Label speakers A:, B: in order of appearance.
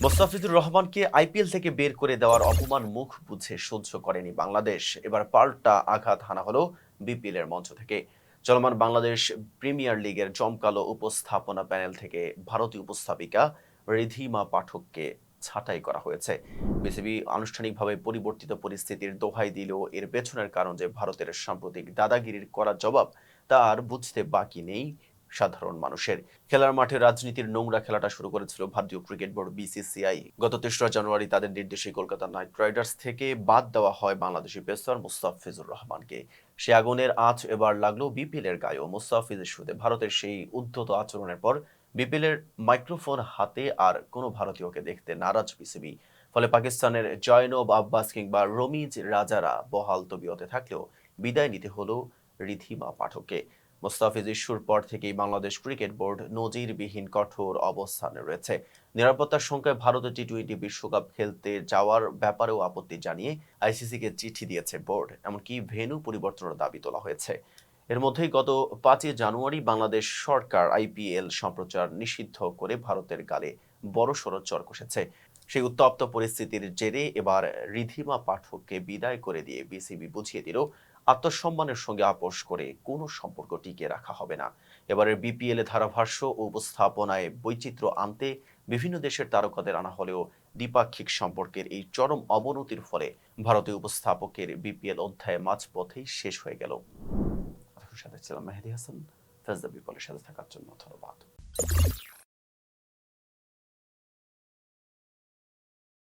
A: মোস্তাফিজুর রহমানকে আইপিএল থেকে বের করে দেওয়ার অপমান মুখ বুঝে সহ্য করেনি বাংলাদেশ। এবার পাল্টা আঘাত হানা হলো বিপিএল এর মঞ্চ থেকে। চলমান বাংলাদেশ প্রিমিয়ার লিগের জমকালো উপস্থাপনা প্যানেল থেকে ভারতীয় উপস্থাপিকা রিধিমা পাঠককে ছাঁটাই করা হয়েছে। বিসিবি আনুষ্ঠানিকভাবে পরিবর্তিত পরিস্থিতির দোহাই দিলেও এর পেছনের কারণ যে ভারতের সাম্প্রতিক দাদাগিরির করা জবাব তা আর বুঝতে বাকি নেই। সাধারণ মানুষের। খেলার মাঠে রাজনীতির নোংরা খেলাটা শুরু করেছিল ভারতীয় ক্রিকেট বোর্ড বিসিসিআই। গত তেসরা জানুয়ারি তাদের নির্দেশে কলকাতা নাইট রাইডার্স থেকে বাদ দেওয়া হয় বাংলাদেশি পেসার মুস্তাফিজুর রহমানকে। সে আগুনের আঁচ এবার লাগল বিপিএল এর গায়েও মুস্তাফিজের শুরুতে ভারতের সেই উদ্ধত আচরণের পর বিপিএল এর মাইক্রোফোন হাতে আর কোনো ভারতীয়কে দেখতে নারাজ বিসিবি। ফলে পাকিস্তানের জয়নব আব্বাস কিংবা রমিজ রাজারা বহাল তবিয়তে থাকলেও বিদায় নিতে হলো রিধিমা পাঠককে। মোস্তাফিজ ইস্যুর পর থেকেই বাংলাদেশ ক্রিকেট বোর্ড নজিরবিহীন কঠোর অবস্থানে রয়েছে। নিরাপত্তার সংখ্যায় ভারতে টি টোয়েন্টি বিশ্বকাপ খেলতে যাওয়ার ব্যাপারেও আপত্তি জানিয়ে আইসিসিকে চিঠি দিয়েছে বোর্ড। এমনকি ভেন্যু পরিবর্তনের দাবি তোলা হয়েছে। এর মধ্যেই গত পাঁচই জানুয়ারি বাংলাদেশ সরকার আইপিএল সম্প্রচার নিষিদ্ধ করে ভারতের গালে বড়সড় চর কষেছে। সেই উত্তপ্ত পরিস্থিতির জেরে এবার রিধিমা পাঠককে বিদায় করে দিয়ে বিসিবি বুঝিয়ে দিল আত্মসম্মানের সঙ্গে আপোষ করে কোনো সম্পর্ক টিকিয়ে রাখা হবে না। এবারের বিপিএল এ ধারাভাষ্য ও উপস্থাপনায় বৈচিত্র্য আনতে বিভিন্ন দেশের তারকাদের আনা হলেও দ্বিপাক্ষিক সম্পর্কের এই চরম অবনতির ফলে ভারতীয় উপস্থাপকের বিপিএল অধ্যায় মাঝপথেই শেষ হয়ে গেল। সাথে ছিলাম মেহেদি হাসান। ফেজ দ্য বিপলের সাথে থাকার জন্য ধন্যবাদ।